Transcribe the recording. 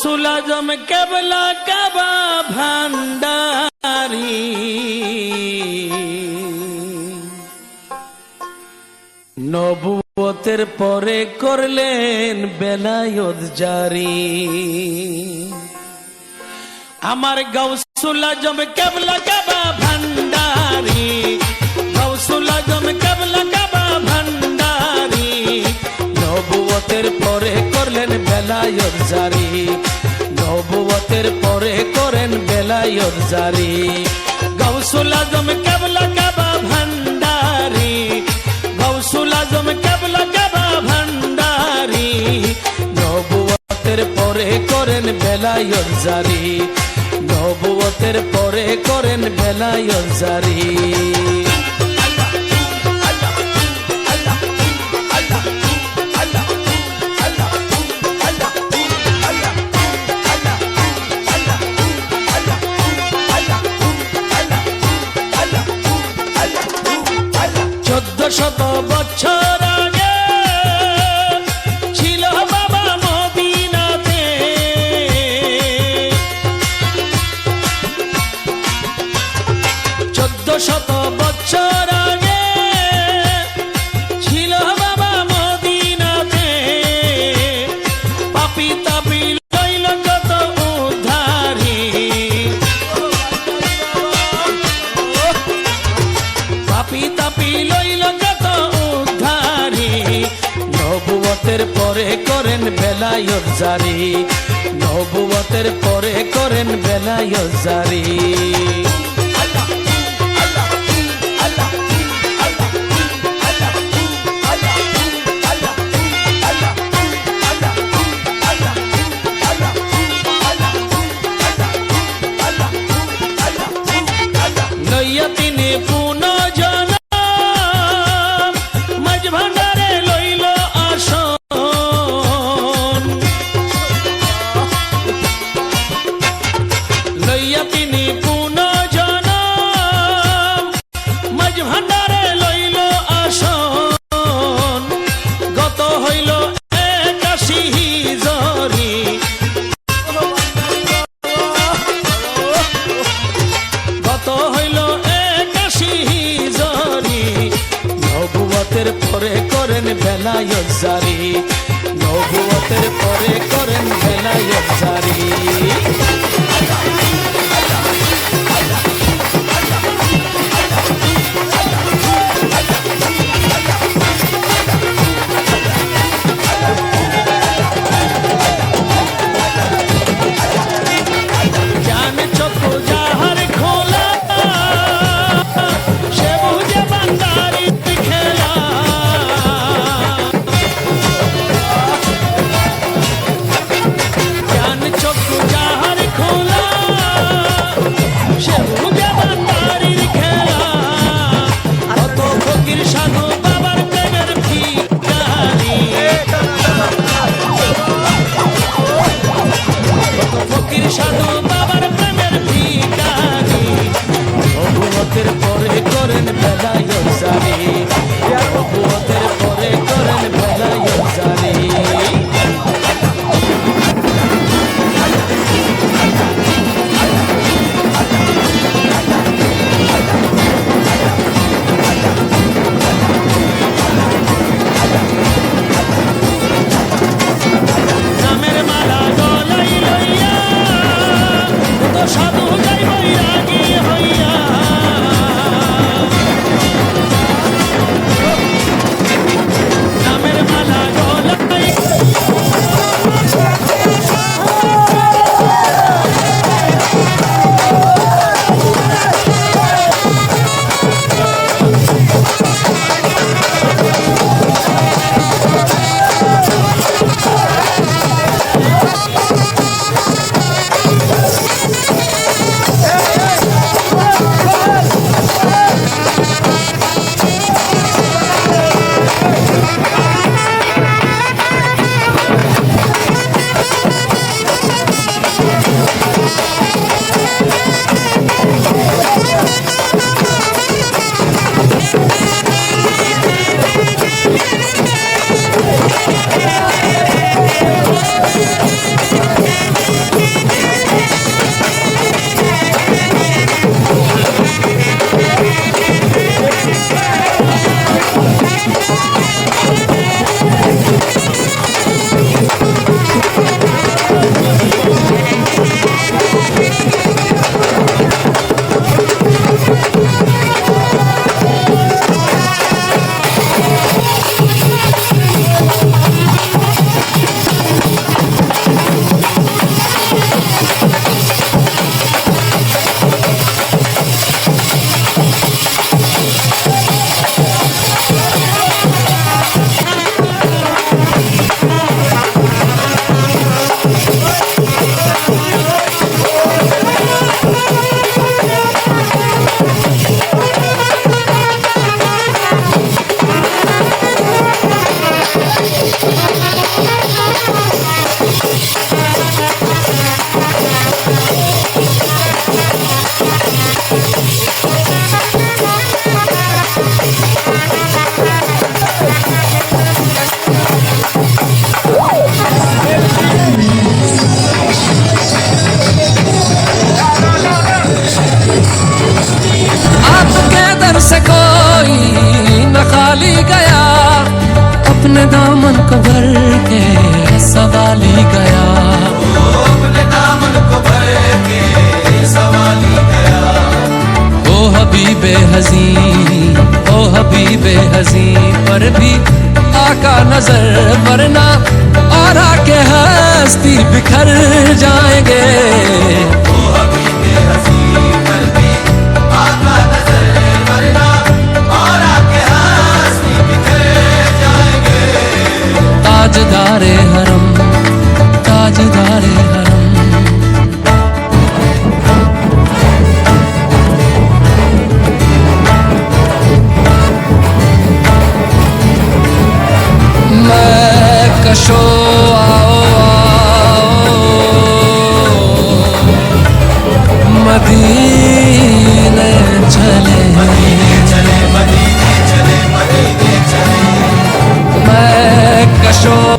গৌসুল আজম কেবলা কাবা ভান্ডারি। নবুয়তের পরে করলেন বেলায়ত জারি। আমার গৌসুল আজম কেবলা কাবা ভান্ডারি। গৌসুল আজম কেবলা কাবা ভান্ডারি। নবুয়তের পরে করলেন বেলায়ত জারি। বেলায়ত জারি। গৌসুল আজম কেবলা কাবা ভান্ডারি। গৌসুল আজম কেবলা কাবা ভান্ডারি। নবুয়তের পরে করেন বেলায়ত জারি। নবুয়তের পরে করেন বেলায়ত জারি। শত বছর বেলায়ত জারি। নবুয়তের পরে করেন বেলায়ত জারি। বেলায়ত জারি নবুয়তের পরে করেন বেলায়ত জারি से कोई न खाली गया। अपने दामन को भर के सवाली गया। अपने दामन को भर के सवाली गया। ओ हबीबे हजी ओ हबीबे हजी पर भी आका नज़र मरना आरा के हस्ती बिखर जाएँगे। ओ हबीबे हजी ताजदारे हरम ताजदारे हरम मैं कशो आओ आओ मदीने चले मैं कशो गमे हयात न खौफे कजा मदीने